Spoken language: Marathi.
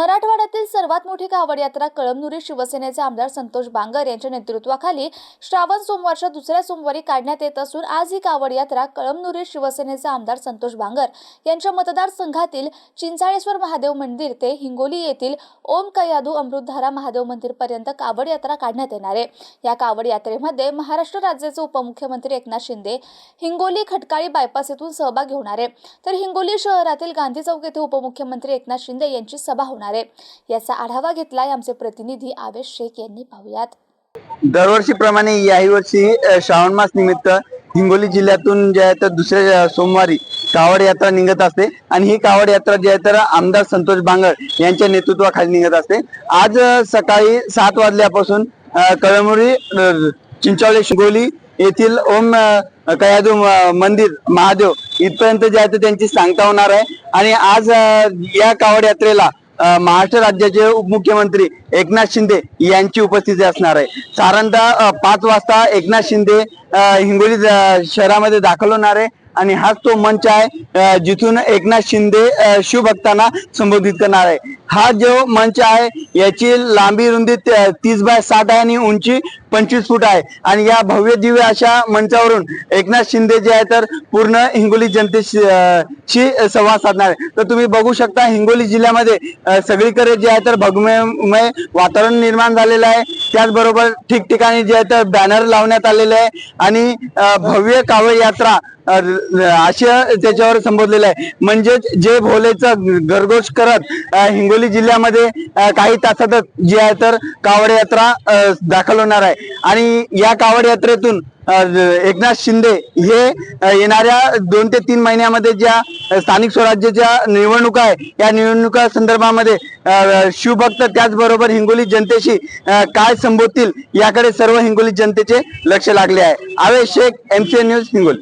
मराठवाड्यातील सर्वात मोठी कावड यात्रा कळमनुरी शिवसेनेचे आमदार संतोष बांगर यांच्या नेतृत्वाखाली श्रावण सोमवारच्या दुसऱ्या सोमवारी काढण्यात येत असून आज ही कावड यात्रा कळमनुरी शिवसेनेचे आमदार संतोष बांगर यांच्या मतदारसंघातील चिंचाळेश्वर महादेव मंदिर ते हिंगोली येथील ओम कयादू अमृतधारा महादेव मंदिर पर्यंत कावड यात्रा काढण्यात येणार आहे. या कावड यात्रेमध्ये महाराष्ट्र राज्याचे उपमुख्यमंत्री एकनाथ शिंदे हिंगोली खटकाळी बायपास येथून सहभाग होणार आहे. तर हिंगोली शहरातील गांधी चौक येथे उपमुख्यमंत्री एकनाथ शिंदे यांची सभा होणार आहे. याचा आढावा घेतलाय आमचे प्रतिनिधी आवेश शेख यांनी. पाहुयात. दरवर्षीप्रमाणे याही वर्षी श्रावण मास निमित्त हिंगोली जिल्ह्यातून जे आहे तर दुसऱ्या सोमवारी कावड यात्रा निघत असते. आणि ही कावड यात्रा जी आहे तर आमदार संतोष बांगर यांच्या नेतृत्वाखाली निघत असते. आज सकाळी सात वाजल्यापासून कळमुरी कळमनुरी शिगोली शिंगोली येथील ओम कयादू मंदिर महादेव इथपर्यंत जे आहे तर त्यांची सांगता होणार आहे. आणि आज या कावड यात्रेला महाराष्ट्र राज्याचे उपमुख्यमंत्री एकनाथ शिंदे यांची उपस्थिती असणार आहे. साधारणतः पाच वाजता एकनाथ शिंदे हिंगोली शहरामध्ये दाखल होणार आहे. आणि हाच तो मंच आहे जिथून एकनाथ शिंदे शिवभक्तांना संबोधित करणार आहे. हा जो मंच आहे याची लांबी रुंदी तीस बाय साठ आहे आणि उंची पंचवीस फूट आहे. आणि या भव्य दिव्य अशा मंचावरून एकनाथ शिंदे जे आहे तर पूर्ण हिंगोली जनतेशी शी संवाद साधणार आहे. तर तुम्ही बघू शकता हिंगोली जिल्ह्यामध्ये सगळीकडे जे आहे तर भगमय वातावरण निर्माण झालेलं आहे. त्याचबरोबर ठिकठिकाणी जे आहे तर बॅनर लावण्यात आलेले आहे. आणि भव्य कावड यात्रा अ, अशा त्याच्यावर संबोधलेलं आहे. म्हणजेच जे भोलेचं गरगोश करत हिंगोली जिल्ह्यामध्ये काही तासातच जी आहे तर कावड यात्रा दाखल होणार आहे. आणि या कावड यात्रेतून एकनाथ शिंदे हे येणाऱ्या दोन ते तीन महिन्यामध्ये ज्या स्थानिक स्वराज्याच्या निवडणुका आहे या निवडणुका संदर्भामध्ये शिवभक्त त्याचबरोबर हिंगोली जनतेशी काय संबोधतील याकडे सर्व हिंगोली जनतेचे लक्ष लागले आहे. Avesh Shaikh MCN news Hingoli.